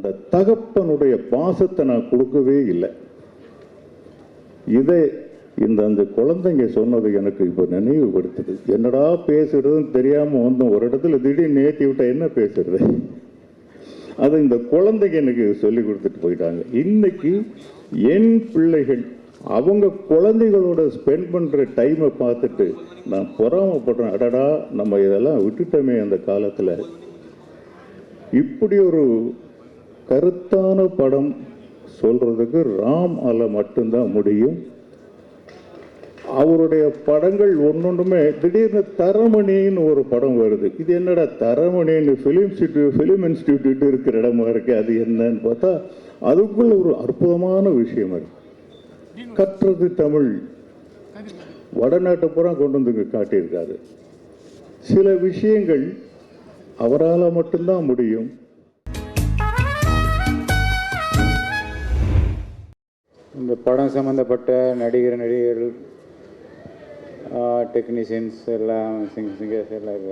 அந்த தகப்பனுடைய பாசத்தை நான் கொடுக்கவே இல்லை. இதை இந்த அந்த குழந்தைங்க சொன்னது எனக்கு இப்போ நினைவுபடுத்துது. என்னடா பேசுறதுன்னு தெரியாமல் வந்தோம் ஒரு இடத்துல திடீர்னு நேர்த்தி விட்டா என்ன பேசுறது? அது இந்த குழந்தைங்க எனக்கு சொல்லி கொடுத்துட்டு போயிட்டாங்க. இன்னைக்கு என் பிள்ளைகள் அவங்க குழந்தைகளோட ஸ்பெண்ட் பண்ணுற டைமை பார்த்துட்டு நான் பொறாமப்படுறேன். அடடா நம்ம இதெல்லாம் விட்டுட்டோமே அந்த காலத்தில். இப்படி ஒரு கருத்தான படம் சொல்றதுக்கு ராம் அல மட்டும்தான் முடியும். அவருடைய படங்கள் ஒன்னொன்றுமே திடீர்னு தரமணின்னு ஒரு படம் வருது. இது என்னடா தரமணின்னு ஃபிலிம் ஃபிலிம் இன்ஸ்டிடியூட் இருக்கிற இடமா இருக்கு அது என்னன்னு பார்த்தா அதுக்குள்ள ஒரு அற்புதமான விஷயம் இருக்கு. கற்றது தமிழ். வடநாட்டு புறம் கொண்டு வந்து காட்டியிருக்காரு. சில விஷயங்கள் அவரால் மட்டும்தான் முடியும். இந்த படம் சம்மந்தப்பட்ட நடிகர் நடிகர்கள் டெக்னீஷியன்ஸ் எல்லாம் சிங் சிங்கர்ஸ் எல்லாம்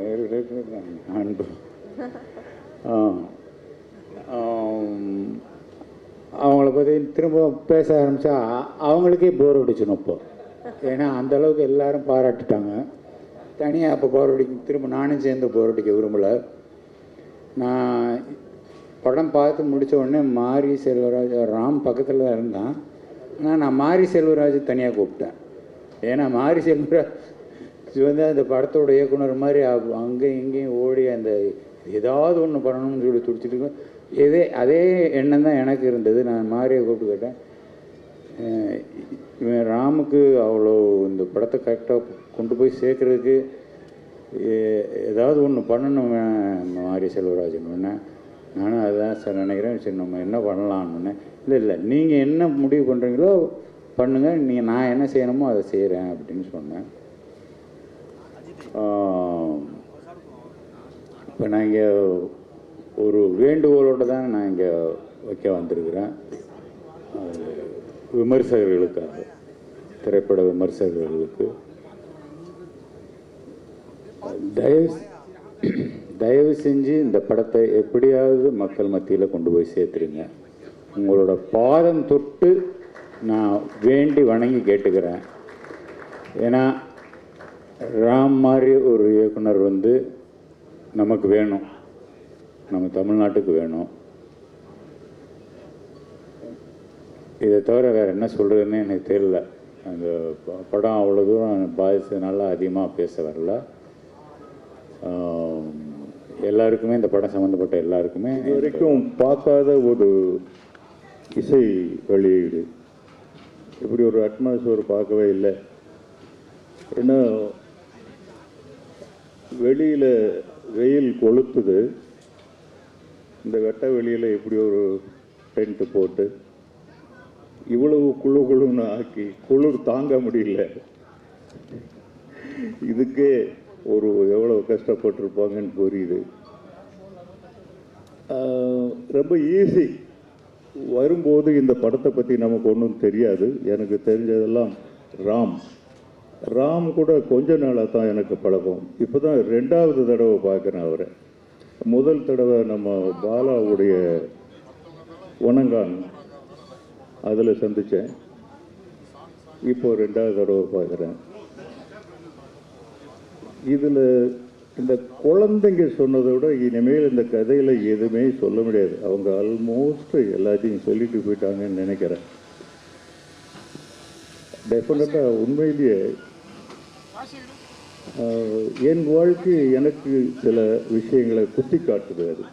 அன்பு. அவங்கள பற்றி திரும்ப பேச ஆரம்பித்தா அவங்களுக்கே போர் அடிச்சிடும் இப்போ ஏன்னா அந்த அளவுக்கு எல்லாரும் பாராட்டிட்டாங்க. தனியாக அப்போ போர் அடிக்க திரும்ப நானும் சேர்ந்து போர் அடிக்க விரும்பலை. நான் படம் பார்த்து முடித்த உடனே மாரி செல்வராஜ் ராம் பக்கத்தில் தான் இருந்தான். ஆனால் நான் மாரி செல்வராஜ் தனியாக கூப்பிட்டேன். ஏன்னா மாரி செல்வராஜ் வந்து அந்த படத்தோட இயக்குனர் மாதிரி அங்கே அங்கேயும் இங்கேயும் ஓடி அந்த ஏதாவது ஒன்று பண்ணணும்னு சொல்லி துடிச்சிட்டு இருக்கோம். இதே அதே எண்ணம் தான் எனக்கு இருந்தது. நான் மாரியை கூப்பிட்டு கேட்டேன். இவன் ராமுக்கு அவ்வளோ இந்த படத்தை கரெக்டாக கொண்டு போய் சேர்க்கறதுக்கு ஏதாவது ஒன்று பண்ணணும் மாரி செல்வராஜன் ஒன்று நானும் அதுதான் சார் நினைக்கிறேன். சரி நம்ம என்ன பண்ணலான்னு இல்லை இல்லை நீங்கள் என்ன முடிவு பண்ணுறீங்களோ பண்ணுங்கள் நீங்கள் நான் என்ன செய்யணுமோ அதை செய்கிறேன் அப்படின்னு சொன்னேன். இப்போ நான் இங்கே ஒரு வேண்டுகோளோடு தான் நான் இங்கே வைக்க வந்திருக்கிறேன். விமர்சகர்களுக்காக திரைப்பட விமர்சகர்களுக்கு. தயவு தயவு செஞ்சு இந்த படத்தை எப்படியாவது மக்கள் மத்தியில் கொண்டு போய் சேர்த்துருங்க. உங்களோட பாதம் தொட்டு நான் வேண்டி வணங்கி கேட்டுக்கிறேன். ஏன்னா ராம் மாதிரி ஒரு இயக்குனர் வந்து நமக்கு வேணும். நம்ம தமிழ்நாட்டுக்கு வேணும். இதை தவிர வேறு என்ன சொல்கிறதுன்னு எனக்கு தெரியல. அந்த படம் அவ்வளோ தூரம் பாதித்ததுனால அதிகமாக பேச வரல. எல்லாருக்குமே இந்த படம் சம்மந்தப்பட்ட எல்லாருக்குமே இது வரைக்கும் பார்க்காத ஒரு இசை வெளியீடு. இப்படி ஒரு அட்மாஸ்பியர் பார்க்கவே இல்லை. ஏன்னா வெளியில் வெயில் கொளுத்துது. இந்த வெட்ட வெளியில் இப்படி ஒரு டென்ட்டு போட்டு இவ்வளவு குழு குழுன்னு ஆக்கி குளிர் தாங்க முடியல. இதுக்கே ஒரு எவ்வளோ கஷ்டப்பட்டிருப்பாங்கன்னு புரியுது. ரொம்ப ஈஸி வரும்போது இந்த படத்தை பற்றி நமக்கு ஒன்றும் தெரியாது. எனக்கு தெரிஞ்சதெல்லாம் ராம். ராம் கூட கொஞ்ச நாளாக தான் எனக்கு பழக்கம். இப்போ தான் ரெண்டாவது தடவை பார்க்குறேன் அவரை. முதல் தடவை நம்ம பாலாவுடைய உணங்கான் அதில் சந்தித்தேன் இப்போ ரெண்டாவது தடவை பார்க்குறேன். இதில் இந்த குழந்தைங்க சொன்னதை விட இனிமேல் இந்த கதையில் எதுவுமே சொல்ல முடியாது. அவங்க ஆல்மோஸ்ட் எல்லாத்தையும் சொல்லிட்டு போயிட்டாங்கன்னு நினைக்கிறேன். டெஃபினட்டாக உண்மையிலேயே என் வாழ்க்கை எனக்கு சில விஷயங்களை குத்தி காட்டுது அது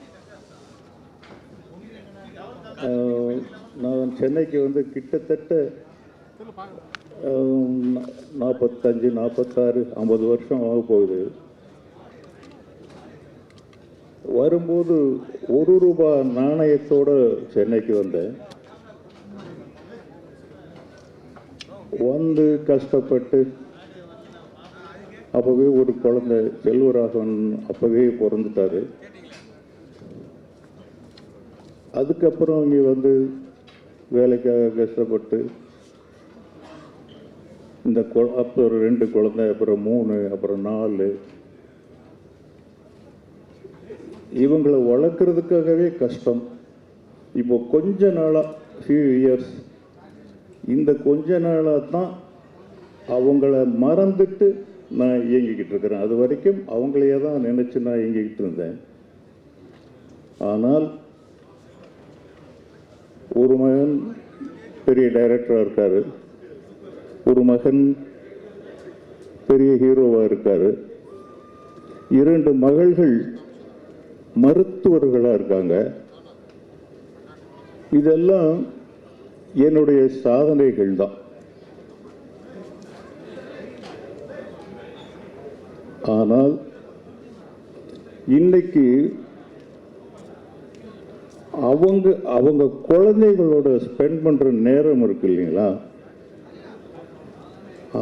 நான் சென்னைக்கு வந்து கிட்டத்தட்ட நாற்பத்தஞ்சு நாற்பத்தாறு ஐம்பது வருஷம் ஆக போகுது வரும்போது ஒரு ரூபாய் நாணயத்தோட சென்னைக்கு வந்தேன். வந்து கஷ்டப்பட்டு அப்போவே ஒரு குழந்தை செல்வராகவன் அப்போவே பிறந்துட்டாரு. அதுக்கப்புறம் இங்கே வந்து வேலைக்காக கஷ்டப்பட்டு இந்த கொ- அப்புறம் ஒரு ரெண்டு குழந்தை அப்புறம் மூணு அப்புறம் நாலு. இவங்களை வளர்க்குறதுக்காகவே கஷ்டம். இப்போ கொஞ்ச நாளாக ஃபியூ இயர்ஸ் இந்த கொஞ்ச நாளாக தான் அவங்கள மறந்துட்டு நான் இயங்கிக்கிட்டு இருக்கிறேன். அது வரைக்கும் அவங்களையே தான் நினச்சி நான் இயங்கிக்கிட்டு இருந்தேன். ஆனால் ஒரு மகன் பெரிய டைரக்டராக இருக்காரு. ஒரு மகன் பெரிய ஹீரோவாக இருக்கார். இரண்டு மகள்கள் மருத்துவர்களாக இருக்காங்க. இதெல்லாம் என்னுடைய சாதனைகள் தான். ஆனால் இன்னைக்கு அவங்க அவங்க குழந்தைகளோட ஸ்பெண்ட் பண்ணுற நேரம் இருக்கு இல்லைங்களா?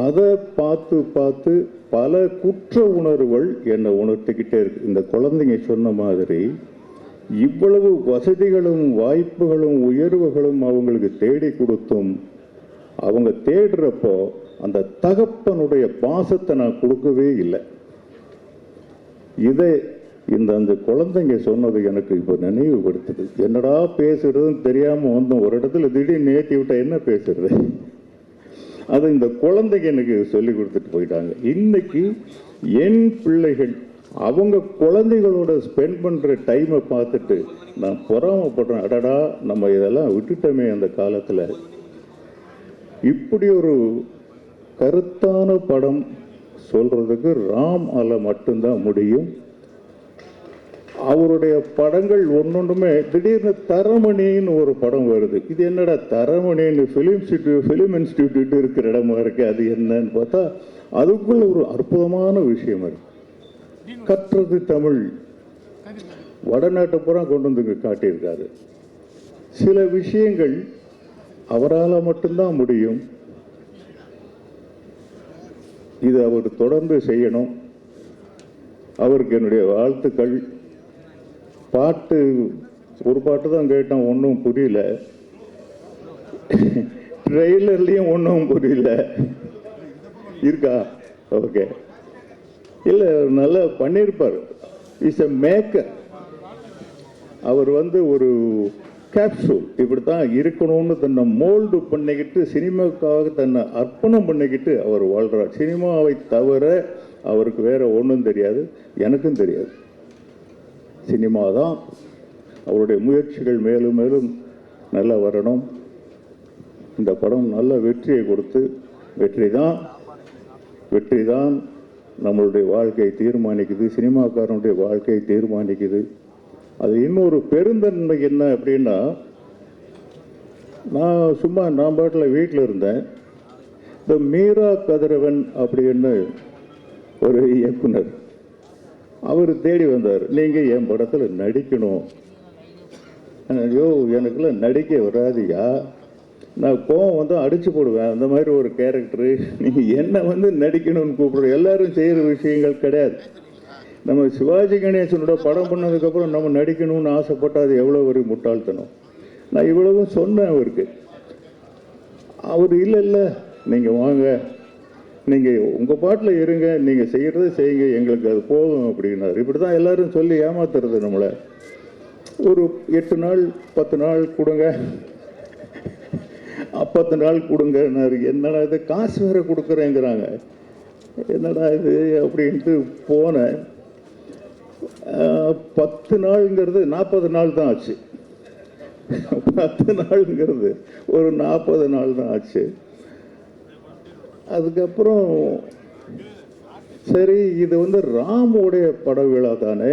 அதை பார்த்து பார்த்து பல குற்ற உணர்வுகள் என்னை உணர்த்திக்கிட்டே இருக்கு. இந்த குழந்தைங்க சொன்ன மாதிரி இவ்வளவு வசதிகளும் வாய்ப்புகளும் உயர்வுகளும் அவங்களுக்கு தேடி கொடுத்தும் அவங்க தேடுறப்போ அந்த தகப்பனுடைய பாசத்தை நான் கொடுக்கவே இல்லை. இதை இந்த அந்த குழந்தைங்க சொன்னது எனக்கு இப்போ நினைவுபடுத்துது. என்னடா பேசுறதுன்னு தெரியாமல் வந்தோம் ஒரு இடத்துல திடீர்னு நேர்த்தி விட்டா என்ன பேசுறது? அது இந்த குழந்தைங்க எனக்கு சொல்லி கொடுத்துட்டு போயிட்டாங்க. இன்னைக்கு என் பிள்ளைகள் அவங்க குழந்தைகளோட ஸ்பெண்ட் பண்ணுற டைமை பார்த்துட்டு நான் பொறாமப்படுறேன். அடடா நம்ம இதெல்லாம் விட்டுட்டோமே அந்த காலத்தில். இப்படி ஒரு கருத்தான படம் சொல்கிறதுக்கு ராம் அலை மட்டும்தான் முடியும். அவருடைய படங்கள் ஒன்றொன்றுமே திடீர்னு தரமணின்னு ஒரு படம் வருது. இது என்னடா தரமணின்னு ஃபிலிம் ஃபிலிம் இன்ஸ்டிடியூட் இருக்கிற இடமா இருக்கு அது என்னன்னு பார்த்தா அதுக்குள்ள ஒரு அற்புதமான விஷயம் இருக்கு. கற்றது தமிழ். வடநாட்டை பூரா கொண்டு வந்து காட்டியிருக்காரு. சில விஷயங்கள் அவரால் மட்டும்தான் முடியும். இது அவர் தொடர்ந்து செய்யணும். அவருக்கு என்னுடைய வாழ்த்துக்கள். பாட்டு ஒரு பாட்டு தான் கேட்டேன் ஒன்றும் புரியல. ட்ரெய்லர்லேயும் ஒன்றும் புரியல. இருக்கா? ஓகே இல்லை நல்லா பண்ணியிருப்பார் இஸ் எ மேக்கர் அவர் வந்து ஒரு கேப்சூல் இப்படி தான் இருக்கணும்னு தன்னை மோல்டு பண்ணிக்கிட்டு சினிமாவுக்காக தன்னை அர்ப்பணம் பண்ணிக்கிட்டு அவர் வாழ்கிறார் சினிமாவை தவிர அவருக்கு வேறு ஒன்றும் தெரியாது. எனக்கும் தெரியாது. சினிமா தான் அவருடைய முயற்சிகள் மேலும் மேலும் நல்லா வரணும். இந்த படம் நல்ல வெற்றியை கொடுத்து வெற்றி தான் வெற்றி தான் நம்மளுடைய வாழ்க்கையை தீர்மானிக்குது சினிமாக்காரனுடைய வாழ்க்கையை தீர்மானிக்குது. அது இன்னொரு பெருந்தன்மை என்ன அப்படின்னா நான் சும்மா நான் பாட்டில் வீட்டில் இருந்தேன். இந்த மீரா கதிரவன் அப்படின்னு ஒரு இயக்குனர் அவர் தேடி வந்தார். நீங்கள் என் படத்தில் நடிக்கணும். ஐயோ எனக்குலாம் நடிக்க வராதியா? நான் கோவம் வந்து அடிச்சு போடுவேன். அந்த மாதிரி ஒரு கேரக்டரு நீங்கள் என்ன வந்து நடிக்கணும்னு கூப்பிடுற? எல்லாரும் செய்கிற விஷயங்கள் கிடையாது. நம்ம சிவாஜி கணேசனோட படம் பண்ணதுக்கப்புறம் நம்ம நடிக்கணும்னு ஆசைப்பட்டா அது எவ்வளோ ஒரு முட்டாள்தனம்? நான் இவ்வளவும் சொன்னேன் அவருக்கு. அவர் இல்லை இல்லை. நீங்கள் வாங்க. நீங்கள் உங்கள் பாட்டில் இருங்க நீங்கள் செய்கிறத செய்யுங்க எங்களுக்கு அது போதும் அப்படின்னாரு. இப்படி தான் எல்லோரும் சொல்லி ஏமாத்துறது நம்மளை. ஒரு எட்டு நாள் பத்து நாள் கொடுங்க. பத்து நாள் கொடுங்கன்னாரு. என்னடா இது காசு வேற கொடுக்குறேங்கிறாங்க. என்னடா இது அப்படின்ட்டு போனேன். பத்து நாளுங்கிறது நாற்பது நாள் தான் ஆச்சு. பத்து நாளுங்கிறது ஒரு நாற்பது நாள் தான் ஆச்சு. அதுக்கப்புறம் சரி இது வந்து ராமுடைய பட விழா தானே.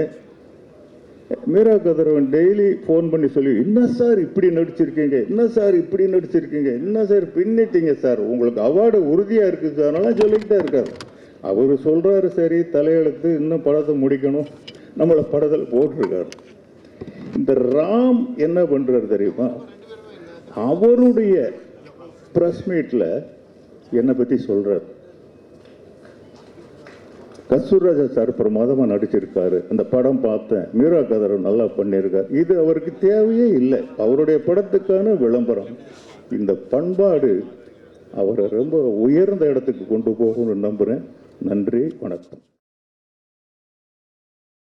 மீரா கதிரவன் டெய்லி ஃபோன் பண்ணி சொல்லி என்ன சார் இப்படி நடிச்சிருக்கீங்க? என்ன சார் இப்படி நடிச்சிருக்கீங்க? என்ன சார் பின்னிட்டீங்க சார்? உங்களுக்கு அவார்டு உறுதியாக இருக்குது சார்? அதெல்லாம் சொல்லிக்கிட்டே இருக்கார். அவர் சொல்கிறாரு சரி தலையெழுத்து இன்னும் படத்தை முடிக்கணும். நம்மளை படத்தில் போட்டிருக்காரு. இந்த ராம் என்ன பண்ணுறாரு தெரியுமா? அவருடைய ப்ரெஸ் மீட்டில் என்னை பற்றி சொல்கிறார் கஸ்தூர்ராஜா சார் பிரமாதமாக நடிச்சிருக்காரு. அந்த படம் பார்த்தேன். மீரா கதர் நல்லா பண்ணியிருக்கார். இது அவருக்கு தேவையே இல்லை. அவருடைய படத்துக்கான விளம்பரம். இந்த பண்பாடு அவரை ரொம்ப உயர்ந்த இடத்துக்கு கொண்டு போகும்னு நம்புகிறேன் நன்றி வணக்கம்.